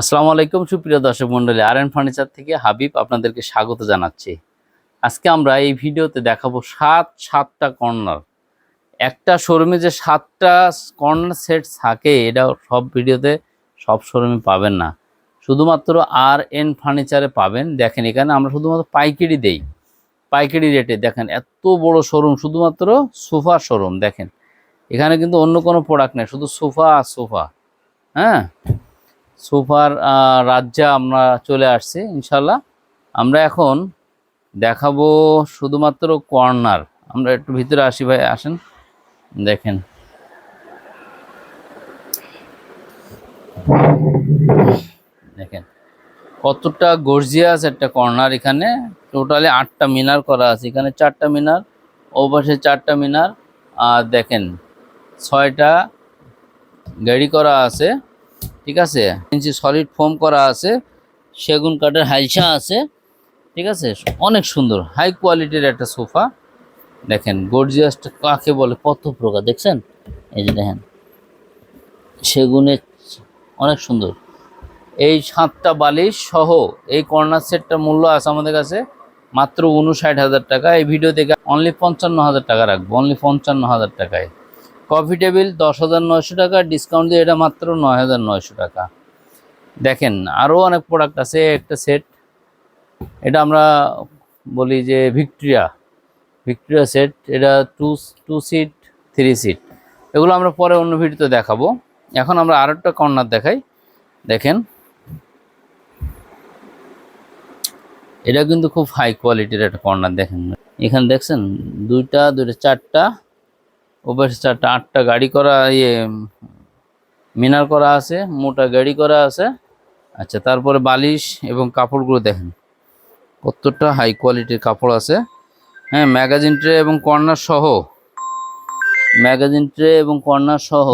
আসসালামু আলাইকুম, সুপ্রিয় দর্শক মন্ডলী আর এন ফার্নিচার থেকে হাবিব আপনাদেরকে স্বাগত জানাচ্ছি। আজকে আমরা এই ভিডিওতে দেখাবো সাত, সাতটা কর্নার একটা শোরুমে যে সাতটা কর্নার সেট থাকে, এটা সব ভিডিওতে সব শোরুমে পাবেন না। শুধুমাত্র আর এন ফার্নিচারে পাবেন। দেখেন এখানে আমরা শুধুমাত্র পাইকারি দেই। পাইকারি রেটে দেখেন, এত বড় শোরুম শুধুমাত্র সোফা শোরুম দেখেন, এখানে কিন্তু অন্য কোনো প্রোডাক্ট নেই, শুধু সোফা আর সোফা। হ্যাঁ? সোফার রাজ্যে আমরা চলে আসছি ইনশাল্লাহ আমরা এখন দেখাবো শুধুমাত্র কর্নার। আমরা একটু ভিতরে আসি ভাই, আসেন, দেখেন। দেখেন, কতটা গর্জিয়াস একটা কর্নার এখানে। টোটালি আটটা মিনার করা আছে, এখানে চারটা মিনার, ওপাশে চারটা মিনার, আর দেখেন, ছয়টা গাড়ি করা আছে। ঠিক আছে? ইঞ্চি সলিড ফোম করা আছে, সেগুন কাঠের হাইসা আছে, ঠিক আছে? অনেক সুন্দর হাই কোয়ালিটির একটা সোফা। দেখেন গর্জিয়াসটা কাকে বলে, কত প্রকার, দেখছেন? এই যে দেখেন, সেগুনের অনেক সুন্দর। এই সাতটা বালিশ সহ এই কর্নার সেটটার মূল্য আছে আমাদের কাছে মাত্র উনষাট হাজার টাকা। এই ভিডিও থেকে অনলি পঞ্চান্ন হাজার টাকা রাখব অনলি পঞ্চান্ন হাজার টাকায়। কফি টেবিল দশ হাজার নয়শো টাকা ডিসকাউন্ট দিয়ে এটা মাত্র নয় হাজার নয়শো টাকা। দেখেন আরও অনেক প্রোডাক্ট আছে, একটা সেট এটা আমরা বলি যে ভিক্টোরিয়া। ভিক্টোরিয়া সেট এটা two two seat three seat এগুলো আমরা পরে অন্য ভিডিওতে দেখাবো। এখন আমরা আর একটা কর্নার দেখাই। দেখেন। এটা কিন্তু খুব হাই কোয়ালিটির একটা কর্নার দেখেন। এখানে দেখছেন, দুইটা দুইটা, চারটা। ওপাশে চারটা আটটা গাড়ি করা ইয়ে মিনার করা আছে, মোটা গাড়ি করা আছে। আচ্ছা তারপরে বালিশ এবং কাপড়গুলো দেখেন। কতটা হাই কোয়ালিটির কাপড় আছে। হ্যাঁ ম্যাগাজিন ট্রে এবং কর্নার সহ। ম্যাগাজিন ট্রে এবং কর্নার সহ।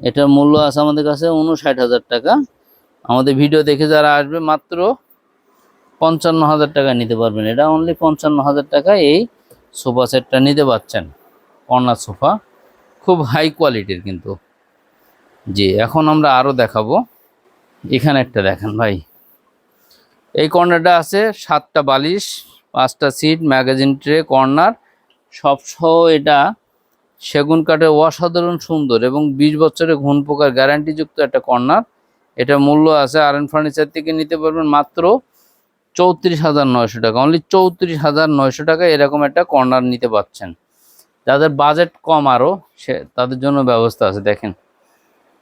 এটার মূল্য আছে আমাদের কাছে উনষাট হাজার টাকা। আমাদের ভিডিও দেখে যারা আসবে, মাত্র পঞ্চান্ন হাজার টাকা নিতে পারবেন। এটা অনলি পঞ্চান্ন হাজার টাকা এই সোফা সেটটা নিতে পারছেন। কর্নার সোফা, খুব হাই কোয়ালিটির কিন্তু। জি, এখন আমরা আরও দেখাবো। এখানে একটা দেখেন ভাই। এই কর্নারটা আছে সাতটা বালিশ, পাঁচটা সিট ম্যাগাজিন ট্রে কর্নার। সব সহ এটা সেগুন কাঠের অসাধারণ সুন্দর এবং বিশ বছরের ঘুণ পোকার গ্যারান্টিযুক্ত একটা কর্নার। এটা মূল্য আছে আর এন ফার্নিচার থেকে নিতে পারবেন মাত্র চৌত্রিশ হাজার নয়শো টাকা। অনলি চৌত্রিশ হাজার নয়শো টাকা এরকম একটা কর্নার নিতে পারছেন যাদের বাজেট কম আরও সে তাদের জন্য ব্যবস্থা আছে, দেখেন।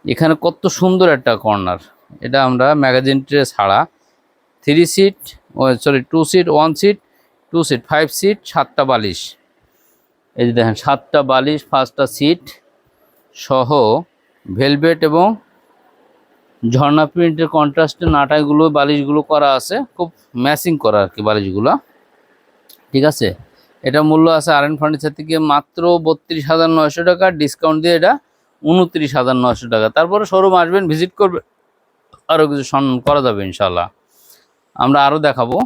এখানে কত সুন্দর একটা কর্নার এটা আমরা ম্যাগাজিন ট্রে ছাড়া three seat sorry two seat one seat two seat five seat সাতটা বালিশ। এই যে দেখেন, সাতটা বালিশ, পাঁচটা সিট সহ ভেলভেট এবং ঝর্ণা প্রিন্টের কন্ট্রাস্টে নাটাইগুলো, বালিশগুলো করা আছে। খুব ম্যাচিং করা আর কি বালিশগুলো। ঠিক আছে? এটা মূল্য আছে আর এন ফার্নিচার থেকে মাত্র বত্রিশ হাজার নয়শো টাকা ডিসকাউন্ট দিয়ে এটা উনত্রিশ হাজার নয়শো টাকা। তারপরে শোরুম আসবেন ভিজিট করবে আরও কিছু সম্মান করা যাবে ইনশাল্লাহ আমরা আরও দেখাবো।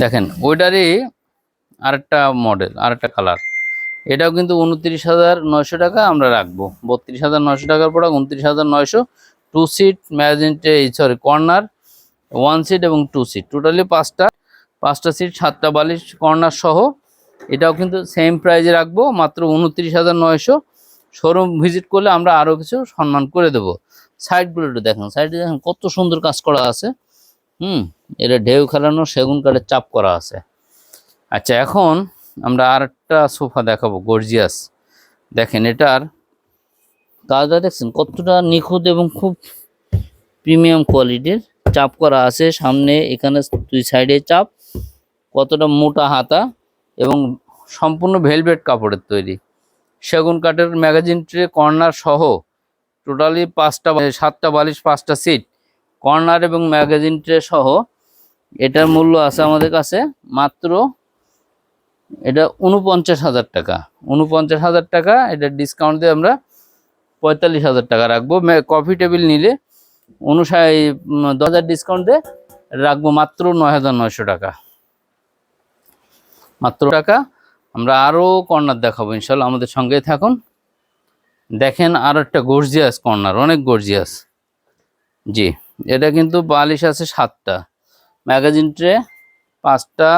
দেখেন, ওইটারই আরেকটা মডেল আরেকটা কালার এটাও কিন্তু উনত্রিশ হাজার নয়শো টাকা আমরা রাখব। বত্রিশ হাজার নয়শো টাকার পর উনত্রিশ হাজার নয়শো। টু সিট ম্যাজেন্টে সরি কর্নার ওয়ান সিট এবং টু সিট টোটালি পাঁচটা পাঁচটা সিট সাতটা বালিশ কর্নার সহ। এটাও কিন্তু সেম প্রাইজে রাখব, মাত্র উনত্রিশ হাজার নয়শো। শোরুম ভিজিট করলে আমরা আরও কিছু সম্মান করে দেবো। সাইডগুলো একটু দেখেন সাইডে দেখেন কত সুন্দর কাজ করা আছে। হুম, এটা ঢেউ খেলানো, সেগুন কাঠের চাপ করা আছে। আচ্ছা এখন আমরা আর একটা সোফা দেখাবো গর্জিয়াস দেখেন এটার কাজটা দেখছেন, কতটা নিখুঁত এবং খুব প্রিমিয়াম কোয়ালিটির চাপ করা আছে, সামনে, এখানে দুই সাইডে চাপ। কতটা মোটা হাতা এবং সম্পূর্ণ ভেলভেট কাপড়ের তৈরি। সেগুন কাঠের ম্যাগাজিন ট্রে, কর্নার সহ টোটালি পাঁচটা সাতটা বালিশ, পাঁচটা সিট, কর্নার এবং ম্যাগাজিন ট্রে সহ। এটার মূল্য আছে আমাদের কাছে মাত্র এটা উনপঞ্চাশ হাজার টাকা। উনপঞ্চাশ হাজার টাকা, এটা ডিসকাউন্ট দিয়ে আমরা পঁয়তাল্লিশ হাজার টাকা রাখব। কফি টেবিল নিলে অনুসারে দশ হাজার ডিসকাউন্ট দিয়ে রাখব মাত্র নয় হাজার নয়শো টাকা। মাত্র টাকা। আমরা আরও কর্নার দেখাবো ইনশাল্লাহ আমাদের সঙ্গেই থাকুন। দেখেন আর একটা গর্জিয়াস কর্নার, অনেক গর্জিয়াস জি, এটা কিন্তু বালিশ আছে সাতটা। ম্যাগাজিন ট্রে পাঁচটা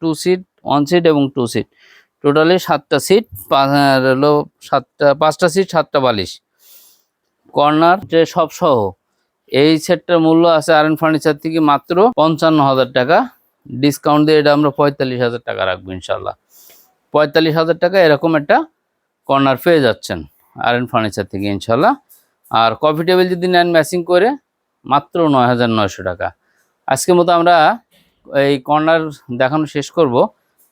টু সিট ওয়ান সিট এবং টু সিট টোটালি সাতটা সিট হলো সাতটা, পাঁচটা সিট সাতটা বালিশ। কর্নার ট্রে সব সহ এই সেটটার মূল্য আছে আর এন ফার্নিচার থেকে মাত্র পঞ্চান্ন হাজার টাকা। ডিসকাউন্ট দিয়ে এটা আমরা পঁয়তাল্লিশ হাজার টাকা রাখব ইনশাল্লাহ পঁয়তাল্লিশ হাজার টাকা এরকম একটা কর্নার পেয়ে যাচ্ছেন আর এন ফার্নিচার থেকে ইনশাল্লাহ আর কফি টেবিল যদি নেন ম্যাচিং করে মাত্র নয় হাজার নয়শো টাকা। আজকের মতো আমরা এই কর্নার দেখানো শেষ করব।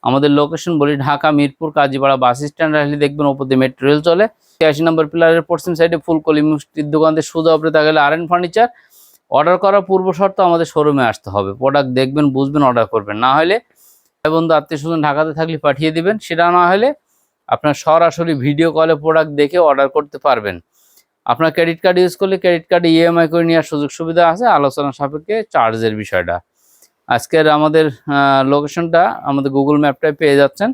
আমাদের লোকেশন বলি ঢাকা, মিরপুর, কাজীপাড়া বাস স্ট্যান্ড আসলে দেখবেন ওপর দিয়ে মেট্রো রেল চলে। আশি নম্বর পিলারের পশ্চিম সাইডে ফুলকলি মিষ্টির দোকান থেকে সোজা উপরে তা আর এন ফার্নিচার অর্ডার করার পূর্ব শর্ত আমাদের শোরুমে আসতে হবে। প্রোডাক্ট দেখবেন, বুঝবেন অর্ডার করবেন। না হলে বন্ধু, আত্মীয় স্বজন ঢাকাতে থাকলে পাঠিয়ে দিবেন। সেটা না হলে আপনার সরাসরি ভিডিও কলে প্রোডাক্ট দেখে অর্ডার করতে পারবেন। আপনার ক্রেডিট কার্ড ইউজ করলে ক্রেডিট কার্ডে ইএমআই করে নেওয়ার সুযোগ সুবিধা আছে। আলোচনা সাপেক্ষে চার্জের বিষয়টা। আজকের আমাদের লোকেশনটা আমাদের গুগল ম্যাপটায় পেয়ে যাচ্ছেন।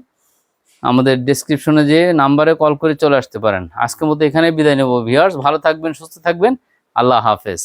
আমাদের ডিসক্রিপশনে যে নাম্বারে কল করে চলে আসতে পারেন। আজকের মতো এখানে বিদায় নেব। ভিউয়ার্স ভালো থাকবেন, সুস্থ থাকবেন। আল্লাহ হাফেজ।